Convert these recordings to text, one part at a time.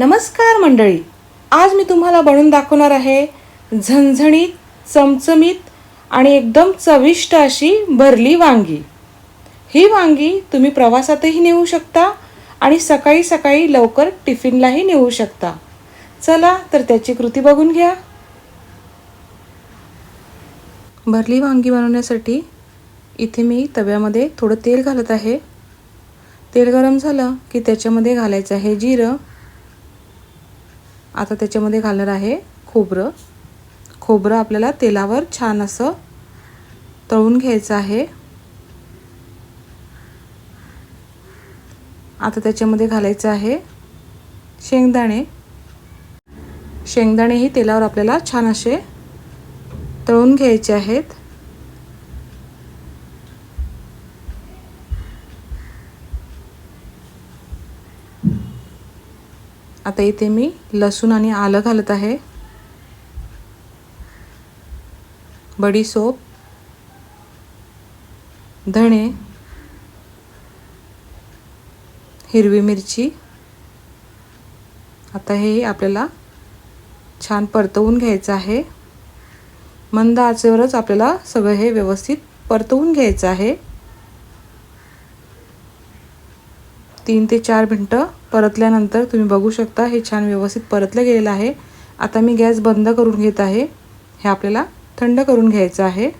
नमस्कार मंडळी. आज मी तुम्हाला बनवून दाखवणार आहे झणझणीत चमचमीत आणि एकदम चविष्ट अशी भरली वांगी. ही वांगी तुम्ही प्रवासातही नेऊ शकता आणि सकाळी सकाळी लवकर टिफिनलाही नेऊ शकता. चला तर त्याची कृती बघून घ्या. भरली वांगी बनवण्यासाठी इथे मी तव्यामध्ये थोडं तेल घालत आहे. तेल गरम झालं की त्याच्यामध्ये घालायचं आहे जिरं आता त्याच्यामध्ये घालणार आहे खोबरं. खोबरं आपल्याला तेलावर छान असं तळून घ्यायचं आहे. आता त्याच्यामध्ये घालायचं आहे शेंगदाणे. शेंगदाणेही तेलावर आपल्याला छान असे तळून घ्यायचे आहेत. आता इथे मी लसूण आणि आलं घालत आहे. बडीसोप धणे. हिरवी मिरची. आता हे आपल्याला छान परतवून घ्यायचं आहे. मंद आचेवरच आपल्याला सगळं हे व्यवस्थित परतवून घ्यायचं आहे. तीन ते चार मिनटं परतल्यानंतर तुम्ही बघू शकता हे छान व्यवस्थित परतलं गेलेलं आहे. आता मी गॅस बंद करून घेत आहे. हे आपल्याला थंड करून घ्यायचं आहे.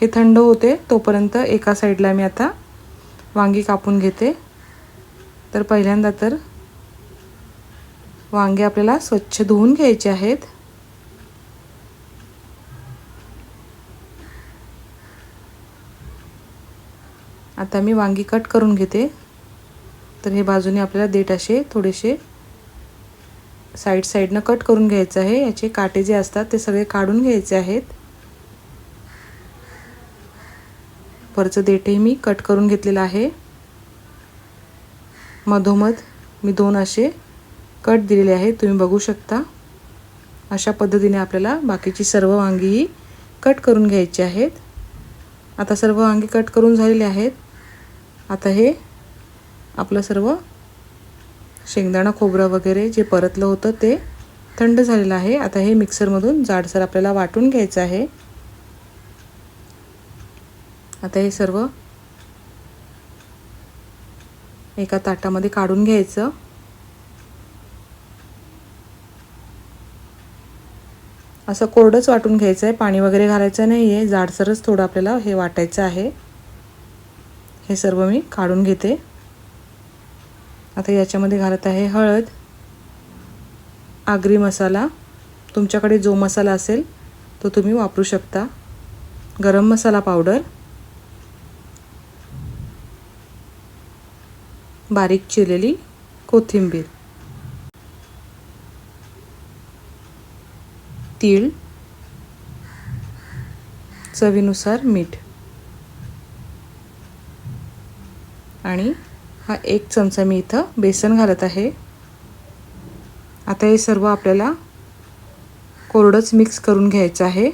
हे थंड होते तोपर्यंत एका साईडला मी आता वांगी कापून घेते. तर पहिल्यांदा तर वांगे आपल्याला स्वच्छ धुवून घ्यायचे आहेत. आता मी वांगी कट करून घेते. तर हे बाजूने आपल्याला देठ असे थोडेसे साईड साईडनं कट करून घ्यायचं आहे. याचे काटे जे असतात ते सगळे काढून घ्यायचे आहेत. वरचं देठही मी कट करून घेतलेलं आहे. मधोमध मी दोन असे कट दिलेले आहेत. तुम्ही बघू शकता. अशा पद्धतीने आपल्याला बाकीची सर्व वांगीही कट करून घ्यायची आहेत. आता सर्व वांगी कट करून झालेले आहेत. आता हे आपलं सर्व शेंगदाणा खोबरं वगैरे जे परतलं होतं ते थंड झालेलं आहे. आता हे मिक्सरमधून जाडसर आपल्याला वाटून घ्यायचं आहे. आता हे सर्व एका ताटामध्ये काढून घ्यायचं. असं कोरडंच वाटून घ्यायचं आहे. पाणी वगैरे घालायचं नाही आहे जाडसरच थोडं आपल्याला हे वाटायचं आहे. हे सर्व मी काढून घेते. आता याच्यामध्ये घालत आहे हळद आगरी मसाला. तुमच्याकडे जो मसाला असेल तो तुम्ही वापरू शकता. गरम मसाला पावडर. बारीक चिरलेली कोथिंबीर. तीळ. चवीनुसार मीठ. आणि हा एक चमचा मी इथं बेसन घालत आहे. आता हे सर्व आपल्याला कोरडंच मिक्स करून घ्यायचं आहे.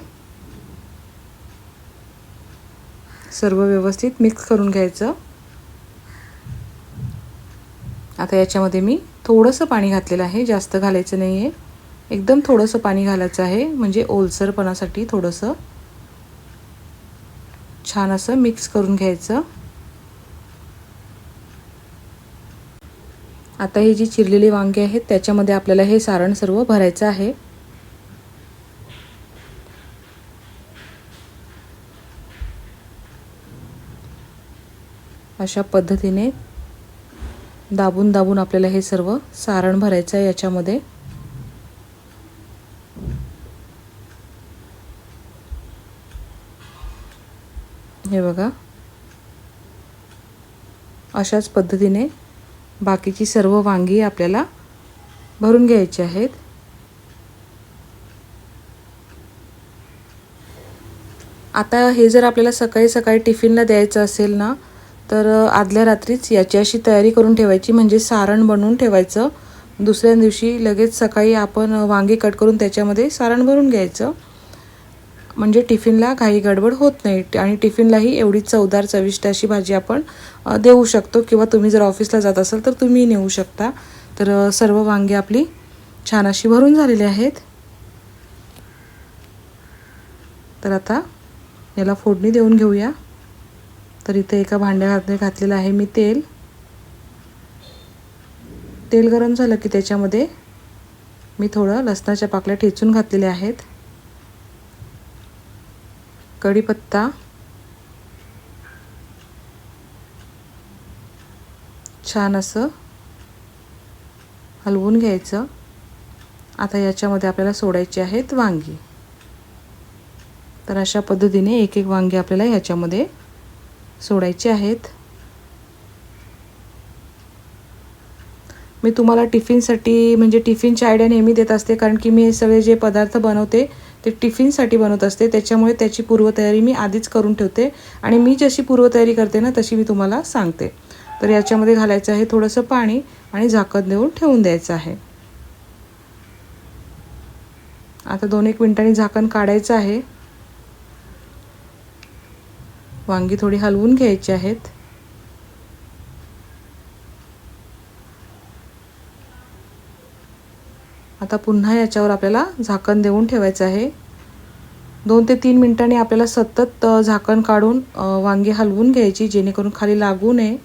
सर्व व्यवस्थित मिक्स करून घ्यायचं. आता याच्यामध्ये मी थोडंसं पाणी घातलेलं आहे जास्त घालायचं नाही आहे एकदम थोडंसं पाणी घालायचं आहे म्हणजे ओलसरपणासाठी थोडंसं छान असं मिक्स करून घ्यायचं. आता ही जी चिरलेली वांगी आहेत त्याच्यामध्ये आपल्याला हे सारण सर्व भरायचं आहे. अशा पद्धतीने दाबून दाबून आपल्याला हे सर्व सारण भरायचं आहे याच्यामध्ये. हे बघा. अशाच पद्धतीने बाकीची सर्व वांगी आपल्याला भरून घ्यायची आहेत. आता हे जर आपल्याला सकाळी सकाळी टिफिनला द्यायचं असेल ना तर आदल्या रात्रीच याची अशी तयारी करून ठेवायची म्हणजे सारण बनवून ठेवायचं. दुसऱ्या दिवशी लगेच सकाळी आपण वांगी कट करून त्याच्यामध्ये सारण भरून घ्यायचं. म्हणजे टिफिनला काही गडबड होत नाही. आणि टिफिनलाही एवढी चवदार चविष्ट अशी भाजी आपण देऊ शकतो. किंवा तुम्ही जर ऑफिसला जात असाल तर तुम्ही नेऊ शकता. तर सर्व वांगी आपली छान अशी भरून झालेली आहेत. तर आता याला फोडणी देऊन घेऊया. तर इथे एका भांड्यामध्ये घातलेलं आहे मी तेल. तेल गरम झालं की त्याच्यामध्ये मी थोडं लसणाच्या पाकल्या ठेचून घातलेल्या आहेत. कढीपत्ता. छान असं हलवून घ्यायचं. आता याच्यामध्ये आपल्याला सोडायची आहेत वांगी. तर अशा पद्धतीने एक एक वांगी आपल्याला ह्याच्यामध्ये सोडायची आहेत. मी तुम्हाला टिफिनसाठी म्हणजे टिफिनची आयडिया नेहमी देत असते कारण की मी हे सगळे जे पदार्थ बनवते ते टिफिनसाठी बनवत असते. त्याच्यामुळे त्याची पूर्वतयारी मी आधीच करून ठेवते. आणि मी जशी पूर्वतयारी करते ना तशी मी तुम्हाला सांगते. तर याच्यामध्ये घालायचं आहे थोडंसं पाणी आणि झाकण देऊन ठेवून द्यायचं आहे. आता दोन एक मिनटांनी झाकण काढायचं आहे. वांगी थोडी हलवून घ्यायची आहेत. आता पुन्हा याच्यावर आपल्याला झाकण देऊन ठेवायचं आहे. दोन ते तीन मिनटांनी आपल्याला सतत झाकण काढून वांगे वांगी हलवून घ्यायची जेणेकरून खाली लागू नये.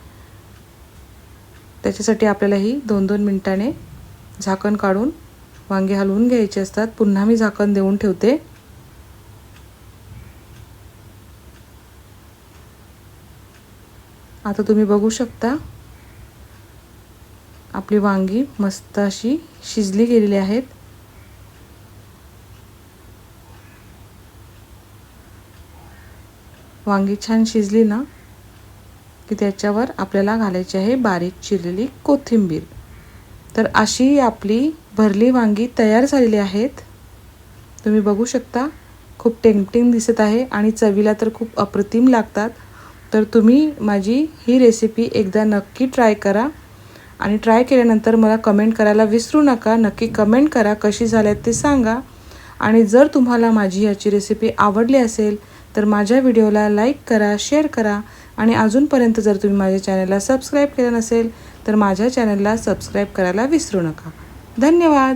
त्याच्यासाठी आपल्याला ही दोन दोन मिनटाने झाकण काढून वांगे हलवून घ्यायचे असतात. पुन्हा मी झाकण देऊन ठेवते. आता तुम्ही बघू शकता आपली वांगी मस्त अशी शिजली गेलेली आहेत. वांगी छान शिजली ना की त्याच्यावर आपल्याला घालायची आहे बारीक चिरलेली कोथिंबीर. तर अशी आपली भरली वांगी तयार झालेली आहेत. तुम्ही बघू शकता खूप टेंगटिंग दिसत आहे आणि चवीला तर खूप अप्रतिम लागतात. तर तुम्ही माझी ही रेसिपी एकदा नक्की ट्राय करा. आणि ट्राय केल्यानंतर मला कमेंट करायला विसरू नका. नक्की कमेंट करा. कशी झाल्यात ते सांगा. आणि जर तुम्हाला माझी याची रेसिपी आवडली असेल तर माझ्या व्हिडिओला लाईक करा शेअर करा. आणि अजूनपर्यंत जर तुम्ही माझ्या चॅनलला सबस्क्राईब केलं नसेल तर माझ्या चॅनलला सबस्क्राईब करायला विसरू नका. धन्यवाद!